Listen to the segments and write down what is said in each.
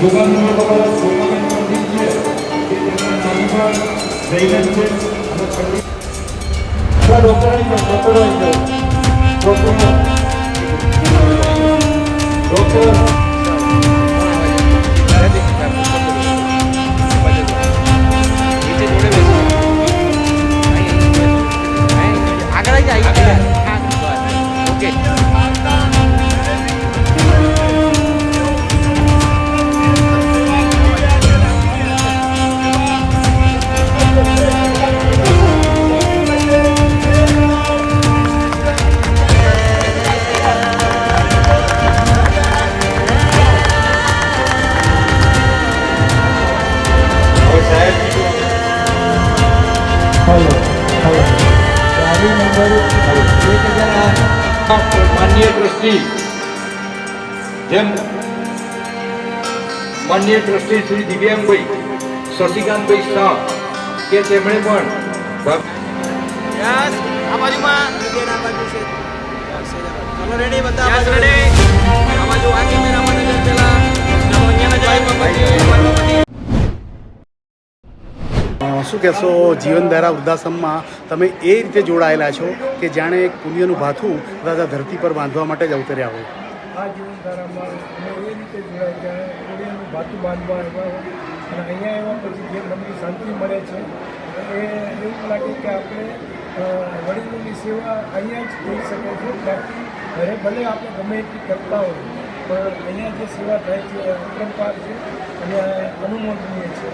જોગાનું તમારા સોપાબેન પંડિત છે કે તેમના નામ પર જૈનન છે અને પંડિત ડોક્ટર ડોક્ટર ડોક્ટર આગળ જ આવી ઓકે જેમ માન્ય ટ્રસ્ટી શ્રી દિવ્યાંગભાઈ શશિકાંતભાઈ શાહ કે તેમણે પણ શું કહેશો જીવનધારા વૃદ્ધાશ્રમમાં તમે એ રીતે જોડાયેલા છો કે જાણે એક પુણ્યનું ભાથું દાદા ધરતી પર બાંધવા માટે જ અવતર્યા હોય? આ જીવનધારામાં અમે એ રીતે જોડાય કે કોળીનું ભાતું બાંધવા આવ્યા અને અહીંયા એવા પછી જે મનની શાંતિ મળે છે એ એવું લાગે કે આપણે વડીલોની સેવા અહીંયા જ થઈ શકે છે બાકી ઘરે ભલે આપણે ગમે એટલી કરતા હોય પણ અહીંયા જે સેવા થાય છે અપરંપાર છે અને અનુમોદનીય છે.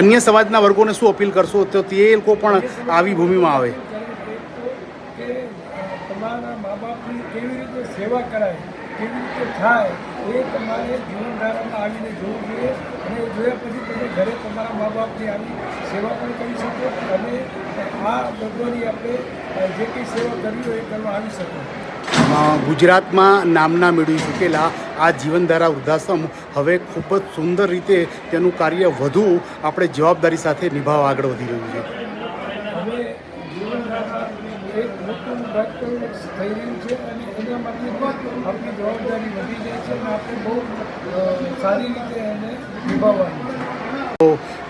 અન્ય સમાજના વર્ગોને શું અપીલ કરશો? તો તે લોકો પણ આવી ભૂમિમાં આવે. તમારા મા બાપની કેવી રીતે સેવા કરાય? કેવી રીતે થાય એ તમારે જીવનધારામાં આવીને જોવું જોઈએ. અને જોયા પછી તમે ઘરે તમારા મા બાપની આવી સેવા પણ કરી શકો અને આ દર્દોની આપણે જે કંઈ સેવા કરવી હોય એ કરવા આવી શકો. ગુજરાતમાં નામના મેળવી ચૂકેલા આ જીવનધારા વૃદ્ધાશ્રમ હવે ખૂબ જ સુંદર રીતે તેનું કાર્ય વધુ આપણે જવાબદારી સાથે નિભાવવા આગળ વધી રહ્યું છે હવે જીવનધારા એક મોટું દાયિત્વ થઈ રહ્યું છે અને એના માટે પણ આપણી જવાબદારી વધી જાય છે અને આપણે બહુ અ, સારી રીતે એને નિભાવવાની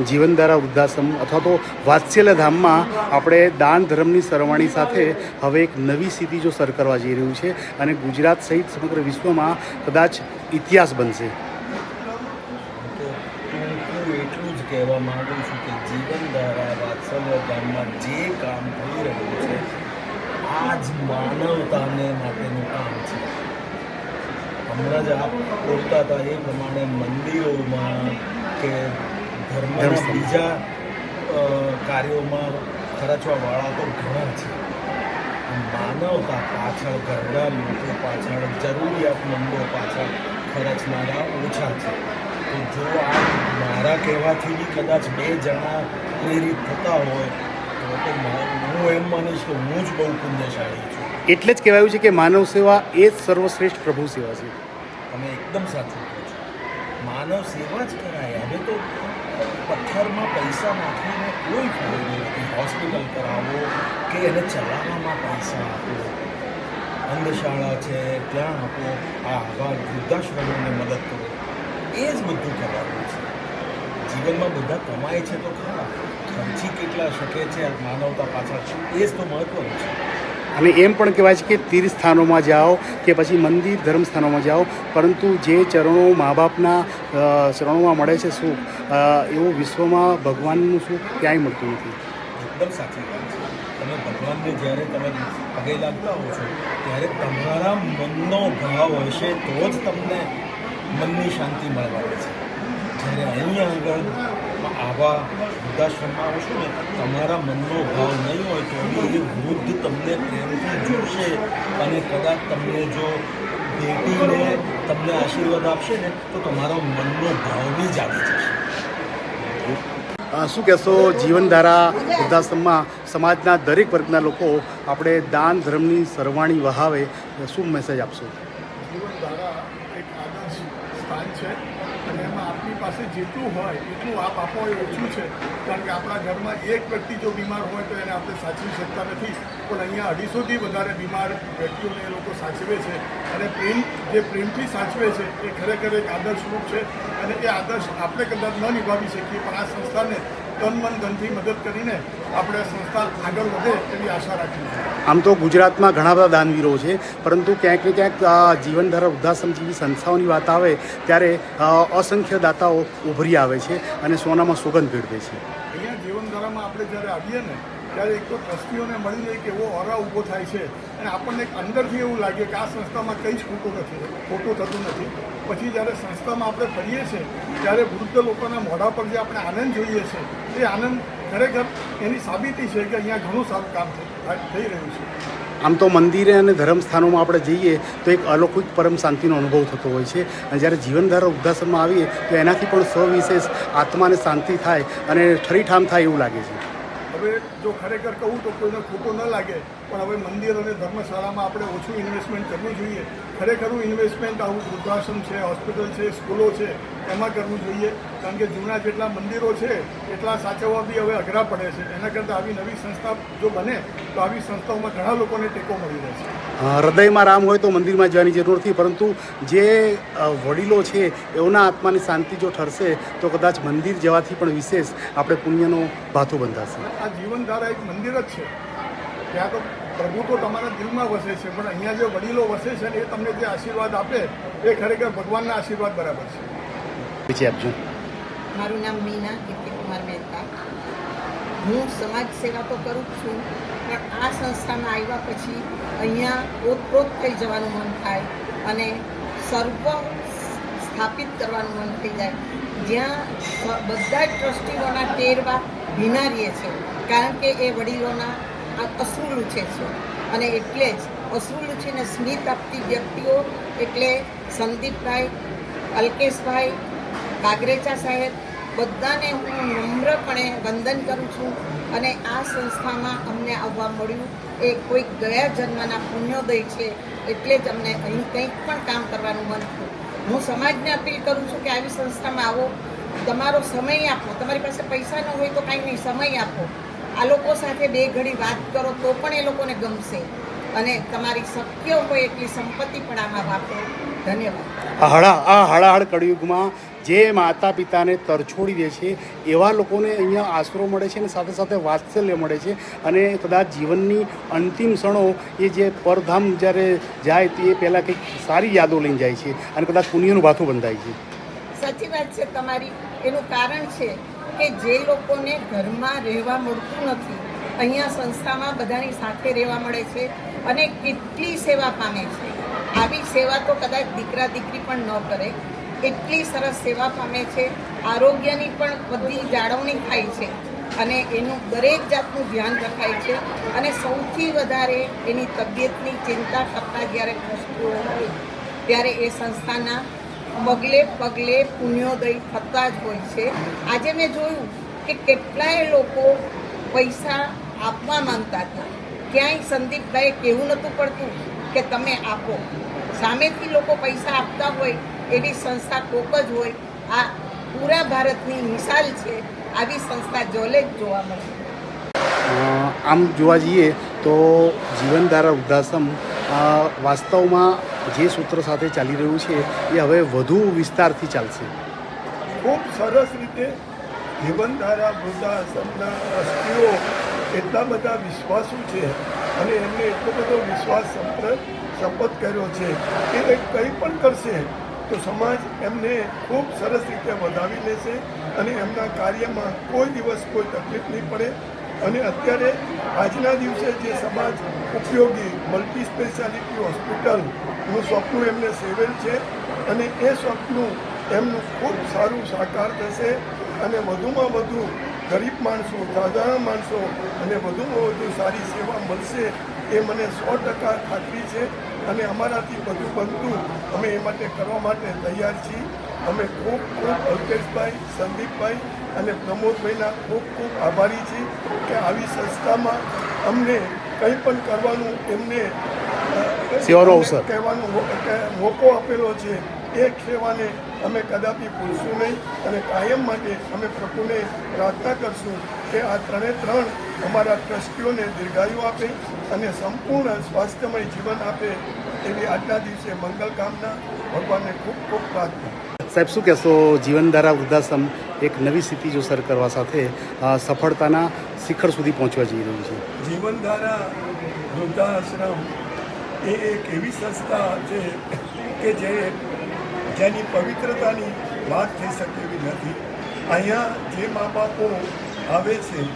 જીવનધારા વૃદ્ધાશ્રમ અથવા તો વાત્સલ્ય ધામમાં આપણે દાન ધર્મની સરવાણી સાથે હવે એક નવી સ્થિતિ જો સર કરવા જઈ રહ્યું છે અને ગુજરાત સહિત સમગ્ર વિશ્વમાં કદાચ ઇતિહાસ બનશે. તો એટલું જ કહેવા માગું છું કે જીવનધારા વાત્સલ્ય ગામમાં જે કામ થઈ રહ્યું છે આ જ માનવતાને માટેનું કામ છે. હમણાં જ આપ બોલતા હતા એ પ્રમાણે મંદિરોમાં કે ધર્મના બીજા કાર્યોમાં ખર્ચવાવાળા તો ઘણા છે. માનવતા પાછળ ઘરડા લોકો પાછળ જરૂરિયાતમંદો પાછળ ખર્ચનારા ઓછા છે. તો જો આ મારા કહેવાથી બી કદાચ બે જણા પ્રેરિત થતા હોય તો હું એમ માનીશ કે હું જ બહુ પુણ્યશાળી છું. એટલે જ કહેવાયું છે કે માનવ સેવા એ જ સર્વશ્રેષ્ઠ પ્રભુ સેવા છે. તમે એકદમ સાચું માનવ સેવા જ કરાય. હવે તો પથ્થરમાં પૈસા નાખીને કોઈ ફાયદો નથી. હોસ્પિટલ કરાવો કે એને ચલાવવામાં પૈસા આપો. અંધશાળા છે, ત્યાં આપો. આવા વૃદ્ધાશ્રમોને મદદ કરો. એ જ બધું કરવાનું છે. જીવનમાં બધા કમાય છે તો ખરા. ખર્ચી કેટલા શકે છે, માનવતા પાછળ. એ જ તો મહત્વનું છે. અને એમ પણ કહેવાય છે કે તીર્થ સ્થાનોમાં જાઓ કે પછી મંદિર ધર્મ સ્થાનોમાં જાઓ, પરંતુ જે ચરણો મા બાપના ચરણોમાં મળે છે સુખ એવું વિશ્વમાં ભગવાનનું સુખ ક્યાંય મળતું નથી. એકદમ સાચી તમે ભગવાનને જ્યારે તમે પગે લાગતા હો છો, ત્યારે તમારા મનનો ભાવ હશે તો જ તમને મનની શાંતિ મળવાની છે. જ્યારે અહીંયા આગળ આવા વૃદ્ધાશ્રમમાં આવશો ને, તમારા મનનો ભાવ નહીં હોય તો એ વૃદ્ધ તમને પ્રેમથી જોશે અને કદાચ તમને જો બેટીને તમને આશીર્વાદ આપશે ને, તો તમારા મનનો ભાવ બી જાગી જશે. શું કહેશો, જીવનધારા વૃદ્ધાશ્રમમાં સમાજના દરેક વર્ગના લોકો આપણે દાન ધર્મની સરવાણી વહાવે, શું મેસેજ આપશો જીવન ધારા એક આદર્શ સ્થાન છે અને એમાં આપની પાસે જેટલું હોય, એટલું આપ આપો એ ઓછું છે. કારણ કે આપણા ઘરમાં એક વ્યક્તિ જો બીમાર હોય તો એને આપણે સાચવી શકતા નથી. પણ અહીંયા અઢીસોથી વધારે બીમાર વ્યક્તિઓને એ લોકો સાચવે છે. અને પ્રેમ, જે પ્રેમથી સાચવે છે, એ ખરેખર એક આદર્શરૂપ છે. અને એ આદર્શ આપણે કદાચ ન નિભાવી શકીએ, પણ આ સંસ્થાને તન મન ધનથી મદદ કરીને આપણે સંસ્થા આગળ વધે એવી આશા રાખીએ છીએ. આમ તો ગુજરાતમાં ઘણા બધા દાનવીરો છે પરંતુ ક્યાંક ને ક્યાંક જીવનધારા વૃદ્ધાશ્રમ જેવી સંસ્થાઓની વાત આવે ત્યારે અસંખ્ય દાતાઓ ઉભરી આવે છે અને સોનામાં સુગંધ ભેળવે છે. અહીંયા જીવનધારામાં આપણે જ્યારે આવીએ ને ત્યારે એક તો ટ્રસ્ટીઓને મળીને એક એવો ઓરા ઊભો થાય છે. અને આપણને એક અંદરથી એવું લાગે કે આ સંસ્થામાં કંઈ જ ખોટું નથી, ખોટું થતું નથી. પછી જ્યારે સંસ્થામાં આપણે ફરીએ છીએ, ત્યારે વૃદ્ધ લોકોના મોઢા પર જે આપણે આનંદ જોઈએ છે, એ આનંદ ખરેખર એની સાબિતી છે કે અહીંયા ઘણું સારું કામ થઈ રહ્યું છે. આમ તો મંદિરે અને ધર્મસ્થાનોમાં આપણે જઈએ, તો એક અલૌકિક પરમ શાંતિનો અનુભવ થતો હોય છે. અને જ્યારે જીવનધારા વૃદ્ધાશ્રમમાં આવીએ, તો એનાથી પણ સવિશેષ આત્માને શાંતિ થાય અને ઠરીઠામ થાય એવું લાગે છે. હવે જો ખરેખર કહું તો કોઈને ખોટું ન લાગે. પણ હવે મંદિર અને ધર્મશાળામાં આપણે ઓછું ઇન્વેસ્ટમેન્ટ કરવું જોઈએ. ખરેખરું ઇન્વેસ્ટમેન્ટ આવું વૃદ્ધાશ્રમ છે હોસ્પિટલ છે સ્કૂલો છે એમાં કરવું જોઈએ. કારણ કે જૂના જેટલા મંદિરો છે એટલા સાચવવા બી હવે અઘરા પડે છે. એના કરતાં આવી નવી સંસ્થા જો બને તો આવી સંસ્થાઓમાં ઘણા લોકોને ટેકો મળી રહેશે. હૃદયમાં રામ હોય તો મંદિરમાં જવાની જરૂર નથી પરંતુ જે વડીલો છે એઓના આત્માની શાંતિ જો ઠરશે તો કદાચ મંદિર જવાથી પણ વિશેષ આપણે પુણ્યનો ભાથું બંધાશે. આ જીવનધારા એક મંદિર જ છે. ત્યાં તો પ્રભુ તો તમારા દિલમાં વસે છે પણ અહીંયા જે વડીલો વસે છે ને એ તમને જે આશીર્વાદ આપે એ ખરેખર ભગવાનના આશીર્વાદ બરાબર છે. પછી આપજો. મારું નામ મીના કીર્તિકુમાર મહેતા. હું સમાજ સેવા તો કરું જ છું પણ આ સંસ્થામાં આવ્યા પછી અહીંયા ઓતપ્રોત થઈ જવાનું મન થાય અને સર્વ સ્થાપિત કરવાનું મન થઈ જાય. જ્યાં બધા જ ટ્રસ્ટીઓના ટેરવા ભીના ભીનારીએ છે કારણ કે એ વડીલોના આ અશ્રુ લૂછે છે અને એટલે જ અશ્રુ લૂછીને સ્મિત આપતી વ્યક્તિઓ એટલે સંદીપભાઈ, અલ્કેશભાઈ, કાગરેચા સાહેબ, બધાને હું નમ્રપણે વંદન કરું છું અને આ સંસ્થામાં અમને આવવા મળ્યું. એ કોઈક ગયા જન્મના પુણ્યોદય છે એટલે જ અમને અહીં કંઈક પણ કામ કરવાનું મન થયું. હું સમાજને અપીલ કરું છું કે આવી સંસ્થામાં આવો. તમારો સમય આપો. તમારી પાસે પૈસા ન હોય તો કાંઈ નહીં. સમય આપો. આ લોકો સાથે બે ઘડી વાત કરો તો પણ એ લોકોને ગમશે. અને તમારી શક્ય હોય એટલી સંપત્તિ પણ આમાં વાપરો. ધન્યવાદ. આ હળા આ હળાહળ કળિયુગમાં જે માતા પિતાને તરછોડી દે છે એવા લોકોને અહીંયા આશરો મળે છે અને સાથે સાથે વાત્સલ્ય મળે છે. અને કદાચ જીવનની અંતિમ ક્ષણો એ જે પરધામ જ્યારે જાય તે પહેલાં કંઈક સારી યાદો લઈને જાય છે અને કદાચ પુણ્યનું ભાથું બંધાય છે. સાચી વાત છે તમારી. એનું કારણ છે કે જે લોકોને ઘરમાં રહેવા મળતું નથી, અહીંયા સંસ્થામાં બધાની સાથે રહેવા મળે છે અને કેટલી સેવા પામે છે. આવી સેવા તો કદાચ દીકરા દીકરી પણ ન કરે, એટલી સરસ સેવા પામે છે, આરોગ્યની પણ બધી જાળવણી થાય છે અને એનું દરેક જાતનું ધ્યાન રખાય છે અને સૌથી વધારે એની તબિયતની ચિંતા કરતા જ્યારે વસ્તુઓ હોય, ત્યારે એ સંસ્થાના પગલે પગલે પુણ્યોદય થતા જ હોય છે. આજે મેં જોયું કે કેટલાય લોકો પૈસા આપવા માંગતા હતા. ક્યાંય સંદીપભાઈએ કહેવું નહોતું પડતું કે તમે આપો. સામેથી લોકો પૈસા આપતા હોય, એવી સંસ્થા કોક જ હોય. આ પૂરા ભારતની મિસાલ છે આવી સંસ્થા જોલે જ જોવા મળે. આમ જોવા જઈએ તો જીવનધારા વૃદ્ધાશ્રમ વાસ્તવમાં જે સૂત્ર સાથે ચાલી રહ્યું છે એ હવે વધુ વિસ્તારથી ચાલશે. ખૂબ સરસ રીતે જીવનધારા વૃદ્ધાશ્રમના અસ્થિઓ એટલા બધા વિશ્વાસુ છે અને એમને એટલો બધો વિશ્વાસ સંપ્ર શપથ કર્યો છે કે એ કંઈ પણ કરશે તો સમાજ એમને ખૂબ સરસ રીતે વધાવી લેશે અને એમના કાર્યમાં કોઈ દિવસ કોઈ તકલીફ નહીં પડે. અને અત્યારે આજના દિવસે જે સમાજ ઉપયોગી મલ્ટી સ્પેશિયાલિટી હોસ્પિટલનું સ્વપ્ન એમને સેવેલ છે અને એ સ્વપ્ન એમનું ખૂબ સારું સાકાર થશે અને વધુમાં વધુ ગરીબ માણસો, સાધારણ માણસો અને વધુમાં વધુ સારી સેવા મળશે એ મને સો ટકા ખાતરી છે અને અમારાથી બધું બનતું અમે એ માટે કરવા માટે તૈયાર છીએ. અમે ખૂબ ખૂબ અલ્પેશભાઈ, સંદીપભાઈ અને પ્રમોદભાઈના ખૂબ ખૂબ આભારી છીએ કે આવી સંસ્થામાં અમને કંઈ પણ કરવાનું એમને કહેવાનો કે મોકો આપેલો છે એ સેવાને અમે કદાપી ભૂલશું નહીં અને કાયમ માટે અમે પ્રભુને પ્રાર્થના કરશું કે આ ત્રણે ત્રણ અમારા ટ્રસ્ટીઓને દીર્ઘાયુ આપે અને સંપૂર્ણ સ્વાસ્થ્યમય જીવન આપે એવી આજના દિવસે મંગલ કામના. ભગવાનને ખૂબ ખૂબ પ્રાર્થના. સાહેબ શું કહેશો? જીવનધારા વૃદ્ધાશ્રમ એક નવી સ્થિતિ જો સર કરવા સાથે સફળતાના શિખર સુધી પહોંચવા જઈ રહ્યું છે. જીવનધારા, વૃદ્ધાશ્રમ, એ એક એવી સંસ્થા છે કે જે જેની પવિત્રતાની વાત થઈ શકે એવી નથી. અહીંયા જે મા બાપો આવે છે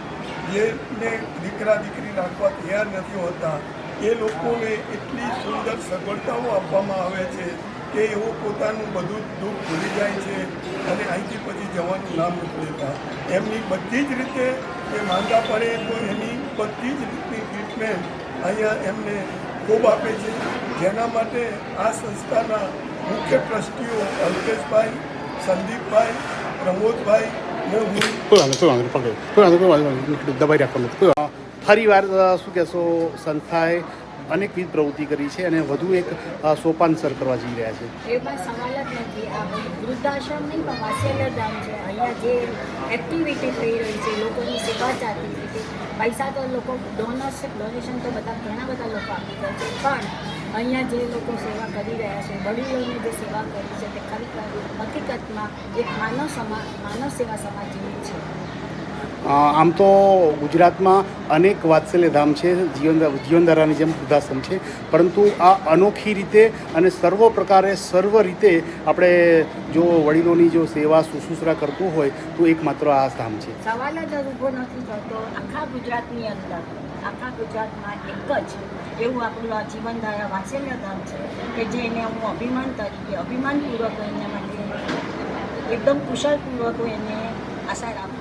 જેને દીકરા, દીકરી રાખવા તૈયાર નથી હોતા, એ લોકોને એટલી સુંદર સગવડતાઓ આપવામાં આવે છે કે એઓ પોતાનું બધું દુઃખ ભૂલી જાય છે અને અહીંથી પછી જવાનું નામ નથી લેતા એમની બધી જ રીતે એ માંદા પડે તો એની બધી જ રીતની ટ્રીટમેન્ટ અહીંયા એમને ખૂબ આપે છે. જેના માટે આ સંસ્થાના મુખ્ય ટ્રસ્ટીઓ અલ્પેશભાઈ, સંદીપભાઈ, પ્રમોદભાઈ. ફરી વાર શું કહેશો, સંસ્થાએ અનેકવિધ પ્રવૃત્તિ કરી છે અને વધુ એક સોપાન સર કરવા જઈ રહ્યા છે. એમાં સવાલ નથી. આ વૃદ્ધાશ્રમ નહીં, પણ છે. અહીંયા જે એક્ટિવિટી થઈ રહી છે, લોકોની સેવા ચાલી રહી છે. પૈસા તો લોકો ડોનર્સ ડોનેશન તો બધા ઘણા બધા લોકો આપી રહ્યા છે. પણ અહીંયા જે લોકો સેવા કરી રહ્યા છે, વડીલોની જે સેવા કરી છે, તે ખરેખર હકીકતમાં એક માનવ સમાજ માનવ સેવા સમાજ જેવી છે. આમ તો ગુજરાતમાં અનેક વાત્સલ્ય ધામ છે, જીવન જીવનધારાની જેમ વૃદ્ધાશ્રમ છે, પરંતુ આ અનોખી રીતે અને સર્વ પ્રકારે સર્વ રીતે આપણે જો વડીલોની જો સેવા શુશ્રૂષા કરતું હોય, તો એકમાત્ર આ ધામ છે. સવાલ જ ઊભો નથી થતો, આખા ગુજરાતની અંદર, આખા ગુજરાતમાં એક જ એવું આપણું આ જીવનધારા વાત્સલ્ય ધામ છે, કે જેને હું અભિમાન તરીકે, અભિમાનપૂર્વક એના માટે એકદમ કુશળપૂર્વક એને આશા રાખું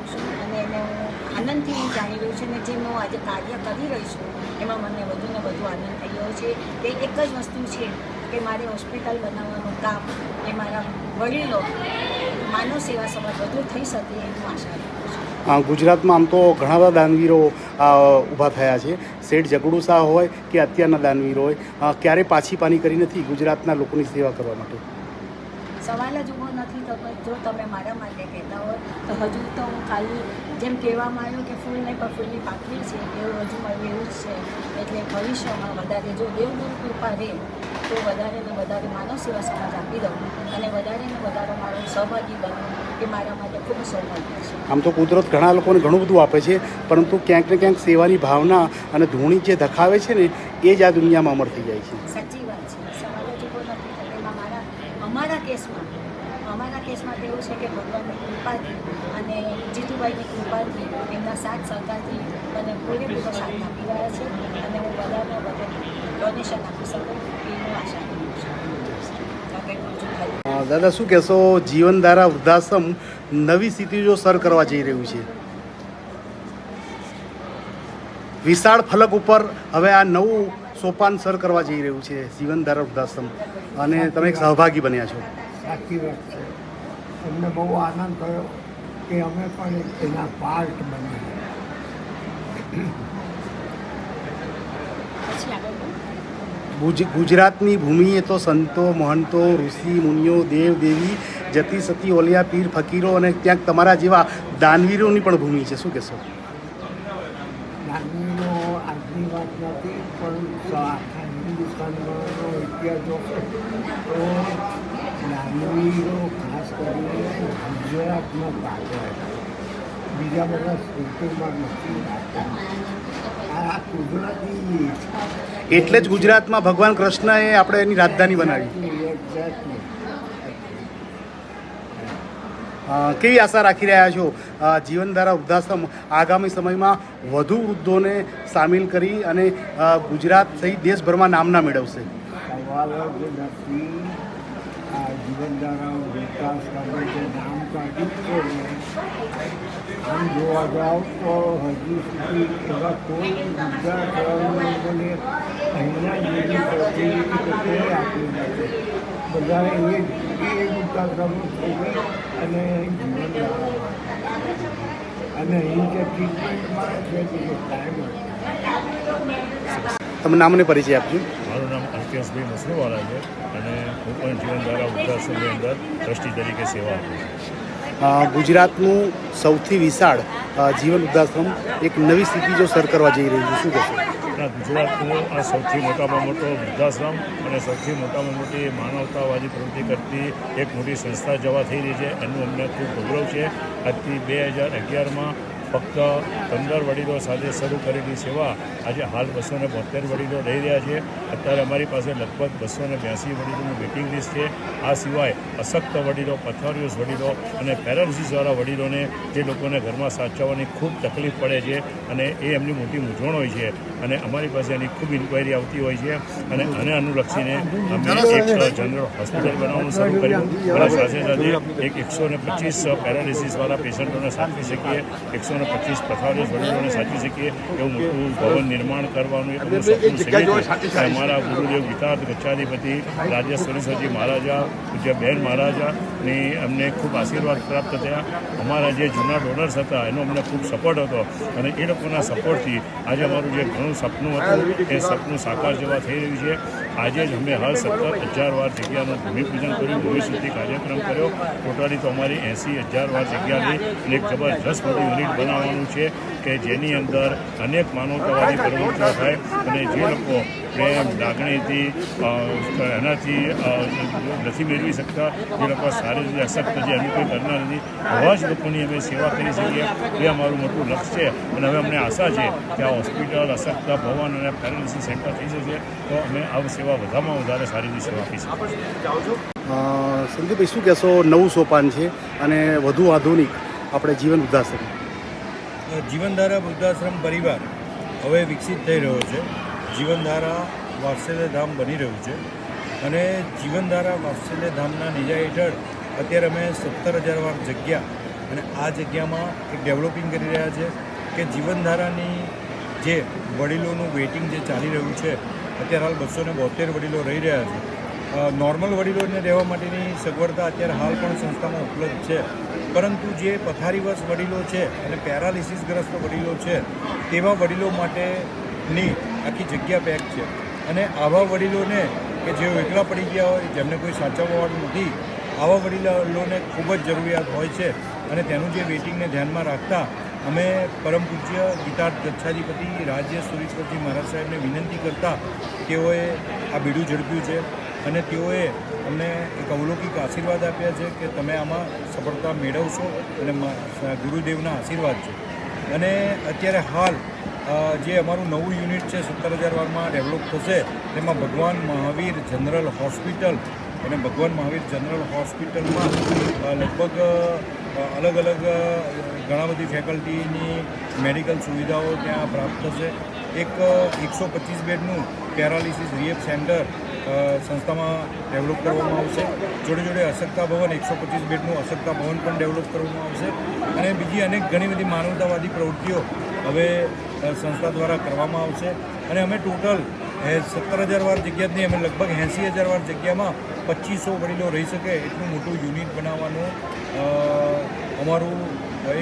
આનંદથી જાણી રહ્યું છે અને જે હું આજે કાર્ય કરી રહી છું, એમાં મને વધુ ને વધુ આનંદ થઈ રહ્યો છે. તે એક જ વસ્તુ છે કે મારે હોસ્પિટલ બનાવવાનું કામ એ મારા વડીલો માનવ સેવા સમાજ વધુ થઈ શકે એનું આશા રાખું ગુજરાતમાં આમ તો ઘણા બધા દાનવીરો ઊભા થયા છે. શેઠ જગડુ શાહ હોય કે અત્યારના દાનવીરો હોય ક્યારે પાછી પાની કરી નથી ગુજરાતના લોકોની સેવા કરવા માટે? સવાલ જ ઊભો નથી થતો. જો તમે મારા માટે કહેતા હોય તો હજુ તો હું ખાલી જેમ કહેવામાં આવ્યું કે ફૂલ નહીં પણ ફૂલની પાકડી છે એવું હજુ મારું એવું જ છે. એટલે ભવિષ્યમાં વધારે જો દેવગુરુ કૃપા રહે તો વધારે ને વધારે માનવ સેવા સમાજ આપી દઉં અને વધારે ને વધારે મારો સહભાગી બનવું એ મારા માટે ખૂબ સૌભાગ્ય છે. આમ તો કુદરત ઘણા લોકોને ઘણું બધું આપે છે પરંતુ ક્યાંક ને ક્યાંક સેવાની ભાવના અને ધૂણી જે ધખાવે છે ને એ જ આ દુનિયામાં અમર થઈ જાય છે. સાચી વાત છે સવાલ જ ઊભો નથી થતો એમાં મારા અમારા કેસમાં અમારા કેસમાં એવું છે કે ભગવાનની કૃપાથી અને જીતુભાઈની કૃપાથી એમના સાથ સહકારથી મને પૂરેપૂરો સાથ આપી રહ્યા છે અને હું બધાને બધે ડોનેશન આપી શકું એનું આશા કરું છું. દાદા, શું કહેશો? જીવનધારા વૃદ્ધાશ્રમ નવી સ્થિતિ સર કરવા જઈ રહ્યું છે. વિશાળ ફલક ઉપર હવે આ નવું સોપાન સર કરવા જઈ રહ્યું છે જીવનધારા વૃદ્ધાશ્રમ. અને તમે એક સહભાગી બન્યા છો. સાચી વાત છે. અમને બહુ આનંદ થયો કે અમે પણ એના પાર્ટ. ગુજ ગુજરાતની ભૂમિએ તો સંતો મહંતો ઋષિ મુનિઓ દેવ દેવી જતી સતી ઓલિયા પીર ફકીરો અને ક્યાંક તમારા જેવા દાનવીરોની પણ ભૂમિ છે. શું કહેશો? વાત નથી પણ આખા હિન્દુસ્તાનનો ઇતિહાસ જોશો તો નાનવીરો ખાસ કરીને ગુજરાતમાં ભાગવા બીજા બધા સ્ટેટોમાં નથી આ કુદરતી એટલે જ ગુજરાતમાં ભગવાન કૃષ્ણએ આપણે એની રાજધાની બનાવી. કેવી આશા રાખી રહ્યા છો? જીવનધારા વૃદ્ધાશ્રમ આગામી સમયમાં વધુ વૃદ્ધોને સામેલ કરી અને ગુજરાત સહિત દેશભરમાં નામના મેળવશે. આ વિકાસ કરે છે બધા એ એ વૃદ્ધાશ્રમ છોડી અને અને અહીં જે ટ્રીટમેન્ટ મળે છે તે ટાઈમ તમે નામને પરિચય આપજો. મારું નામ અલ્કેશભાઈ મસરૂવાલા છે અને હું પણ ઉત્તર વૃદ્ધાશ્રમની અંદર ટ્રસ્ટી તરીકે સેવા આપું છું. ગુજરાતનું સૌથી વિશાળ જીવન વૃદ્ધાશ્રમ એક નવી સ્થિતિ જો સર કરવા જઈ રહ્યું છે, શું કહેશો? ગુજરાતનો આ સૌથી મોટામાં મોટો વૃદ્ધાશ્રમ અને સૌથી મોટામાં મોટી માનવતાવાદી પ્રવૃત્તિ કરતી એક મોટી સંસ્થા જવા થઈ રહી છે. એનું અમને ખૂબ ગૌરવ છે. આજથી બે હજાર અગિયારમાં ફક્ત પંદર વડીલો સાથે શરૂ કરેલી સેવા આજે હાલ બસો ને બોતેર વડીલો રહી રહ્યા છે. અત્યારે અમારી પાસે લગભગ બસો ને બ્યાસી વડીલોનું વેઇટિંગ લિસ્ટ છે. આ સિવાય અશક્ત વડીલો પથારીઓસ વડીલો અને પેરાલિસિસવાળા વડીલોને જે લોકોને ઘરમાં સાચવવાની ખૂબ તકલીફ પડે છે અને એ એમની મોટી મૂંઝવણ હોય છે અને અમારી પાસે એની ખૂબ ઇન્ક્વાયરી આવતી હોય છે અને આને અનુલક્ષીને અમે એક જનરલ હોસ્પિટલ બનાવવાનું શરૂ કર્યું. અને સાથે સાથે એક એકસો ને પચીસ પેરાલિસિસવાળા પેશન્ટોને સાચવી શકીએ. એકસો ને પચીસ પથારીસ વડીલોને સાચી શકીએ એવું મોટું ભવન નિર્માણ કરવાનું એક સપનું છે. અને અમારા ગુરુદેવ ગીતાર્થ ગચ્છાધિપતિ રાજેશ્વરીજી મહારાજા પૂજ્ય બહેન મહારાજાની અમને ખૂબ આશીર્વાદ પ્રાપ્ત થયા. અમારા જે જૂના ડોનર્સ હતા એનો અમને ખૂબ સપોર્ટ હતો. અને એ લોકોના સપોર્ટથી આજે અમારું જે ઘણું સપનું હતું એ સપનું સાકાર જેવા થઈ રહ્યું છે. આજે જ અમે હાલ સત્તર હજાર વાર જગ્યાનું ભૂમિપૂજન કર્યું ભવિષ્યથી કાર્યક્રમ કર્યો. ટોટલી તો અમારી એંસી હજાર વાર જગ્યાની એક જબરજસ્ત મોટી યુનિટ બનાવવાનું છે. કે જેની અંદર અનેક માનવતાવાદી પ્રવૃત્તિઓ થાય અને જે લોકો પ્રેમ, લાગણીથી એનાથી નથી મેળવી શકતા જે લોકો સારી રીતે અશક્ત જે એનું કોઈ કરનાર નથી. આવા જ લોકોની અમે સેવા કરી શકીએ. એ અમારું મોટું લક્ષ્ય છે. અને હવે અમને આશા છે કે આ હોસ્પિટલ અશક્તા ભવન અને પેરેન્સી સેન્ટર થઈ જશે, તો અમે આ સેવા વધારેમાં વધારે સારી રીતે સેવા આપી શકીશું સંદીપભાઈ, શું કહેશો? નવું સોપાન છે અને વધુ આધુનિક આપણે જીવન વૃદ્ધાશ્રમ જીવનધારા વૃદ્ધાશ્રમ પરિવાર હવે વિકસિત થઈ રહ્યો છે. જીવનધારા વાત્સલ્ય ધામ બની રહ્યું છે અને જીવનધારા વાત્સલ્ય ધામના નીજા હેઠળ અત્યારે અમે સત્તર હજાર વાર જગ્યા અને આ જગ્યામાં એક ડેવલપિંગ કરી રહ્યા છે કે જીવનધારાની જે વડીલોનું વેઇટિંગ જે ચાલી રહ્યું છે, અત્યારે હાલ બસો ને બોતેર વડીલો રહી રહ્યા છે. નોર્મલ વડીલોને રહેવા માટેની સગવડતા અત્યારે હાલ પણ સંસ્થામાં ઉપલબ્ધ છે. પરંતુ જે પથારીવશ વડીલો છે અને પેરાલિસિસગ્રસ્ત વડીલો છે, તેવા વડીલો માટેની આખી જગ્યા પેક છે. અને આવા વડીલોને કે જેઓ એકલા પડી ગયા હોય, જેમને કોઈ સાચવવાવાળું નથી, આવા વડીલોને ખૂબ જ જરૂરિયાત હોય છે. અને તેનું જે વેઇટિંગને ધ્યાનમાં રાખતા અમે પરમ પૂજ્ય ગીતાર્થ ગચ્છાધિપતિ રાજ્ય સુરેશ્વરજી મહારાજ સાહેબને વિનંતી કરતા તેઓએ આ બીડું ઝડપ્યું છે અને તેઓએ અમને એક અવલૌકિક આશીર્વાદ આપ્યા છે કે તમે આમાં સફળતા મેળવશો અને ગુરુદેવના આશીર્વાદ છે. અને અત્યારે હાલ જે અમારું નવું યુનિટ છે સત્તર હજાર વારમાં ડેવલપ થશે તેમાં ભગવાન મહાવીર જનરલ હોસ્પિટલ, અને ભગવાન મહાવીર જનરલ હોસ્પિટલમાં લગભગ અલગ અલગ ઘણા બધી ફેકલ્ટીની મેડિકલ સુવિધાઓ ત્યાં પ્રાપ્ત થશે. એક એકસો પચીસ બેડનું પેરાલિસિસ રિએપ સેન્ટર સંસ્થામાં ડેવલપ કરવામાં આવશે. જોડે જોડે અશક્તા ભવન, એકસો પચીસ બેડનું અશક્તા ભવન પણ ડેવલપ કરવામાં આવશે. અને બીજી અનેક ઘણી બધી માનવતાવાદી પ્રવૃત્તિઓ હવે સંસ્થા દ્વારા કરવામાં આવશે. અને અમે ટોટલ સત્તર હજાર વાર જગ્યા નહીં, અમે લગભગ એંસી હજાર વાર જગ્યામાં પચીસો વડીલો રહી શકે એટલું મોટું યુનિટ બનાવવાનું અમારું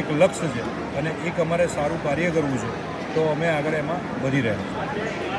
એક લક્ષ્ય છે અને એક અમારે સારું કાર્ય કરવું છે. તો અમે આગળ એમાં વધી રહ્યા છીએ.